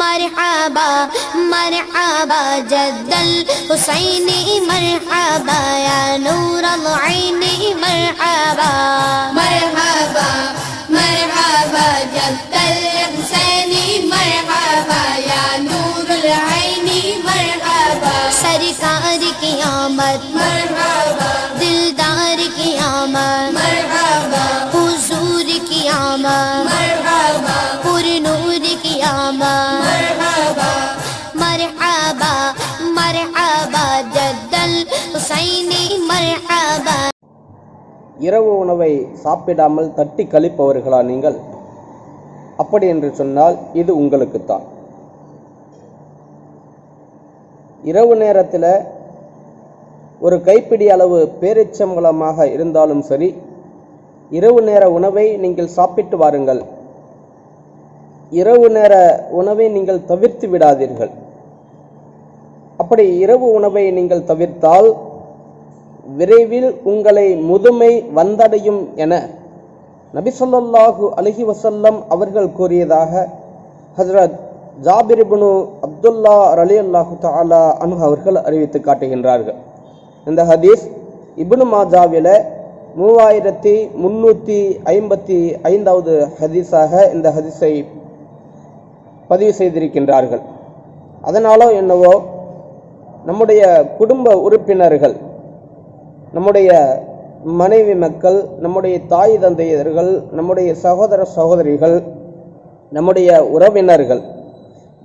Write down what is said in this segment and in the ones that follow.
مرحبا مرحبا جد الحسین مرحبا، یا نور العین، مرحبا. مرحبا مرحبا جد الحسین مرحبا، یا نور العین، مرحبا. سرکار کی آمد، مرحبا. இரவு உணவை சாப்பிடாமல் தட்டி கழிப்பவர்களா நீங்கள்? அப்படி என்று சொன்னால் இது உங்களுக்குத்தான். இரவு நேரத்தில் ஒரு கைப்பிடி அளவு பேரிச்சம்பளமாக இருந்தாலும் சரி இரவு நேர உணவை நீங்கள் சாப்பிட்டு வாருங்கள். இரவு நேர உணவை நீங்கள் தவிர்த்து விடாதீர்கள். அப்படி இரவு உணவை நீங்கள் தவிர்த்தால் விரைவில் உங்களை முதுமை வந்தடையும் என நபி ஸல்லல்லாஹு வசல்லம் அவர்கள் கூறியதாக ஹசரத் ஜாபிரிபுனு அப்துல்லா அப்துல்லா ரலியல்லாஹு தாலா அனு அவர்கள் அறிவித்து காட்டுகின்றார்கள். இந்த ஹதீஸ் இபுனு மாஜாவில் மூவாயிரத்தி முன்னூற்றி ஐம்பத்தி ஐந்தாவது ஹதீஸாக இந்த ஹதீஸை பதிவு செய்திருக்கின்றார்கள். அதனாலோ என்னவோ நம்முடைய குடும்ப உறுப்பினர்கள் நம்முடைய மனைவி மக்கள் நம்முடைய தாய் தந்தையர்கள் நம்முடைய சகோதர சகோதரிகள் நம்முடைய உறவினர்கள்.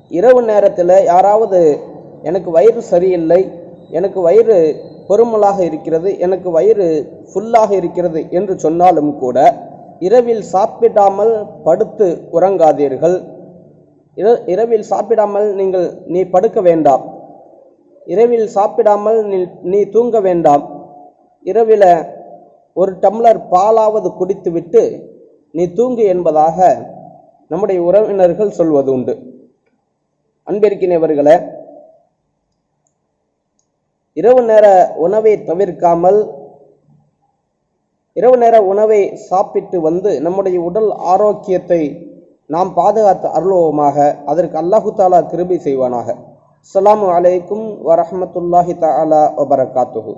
இரவு நேரத்தில் யாராவது எனக்கு வயிறு சரியில்லை எனக்கு வயிறு பொறுமலாக இருக்கிறது எனக்கு வயிறு ஃபுல்லாக இருக்கிறது என்று சொன்னாலும் கூட இரவில் சாப்பிடாமல் படுத்து உறங்காதீர்கள். இர- இரவில் சாப்பிடாமல் நீங்கள் நீ படுக்க வேண்டாம். இரவில் சாப்பிடாமல் நீ நீ தூங்க வேண்டாம். இரவில் ஒரு டம்ளர் பாலாவது குடித்துவிட்டு நீ தூங்கு என்பதாக நம்முடைய உறவினர்கள் சொல்வது உண்டு. அன்பிருக்கினவர்களே இரவு நேர உணவை தவிர்க்காமல் இரவு நேர உணவை சாப்பிட்டு வந்து நம்முடைய உடல் ஆரோக்கியத்தை நாம் பாதுகாத்து அருள்வோமாக அதற்கு அல்லாஹு தாலா கிருபை செய்வானாக. அஸ்லாம் அலைக்கும் வரமத்துல்லாஹி தாலா வபரகாத்துஹு.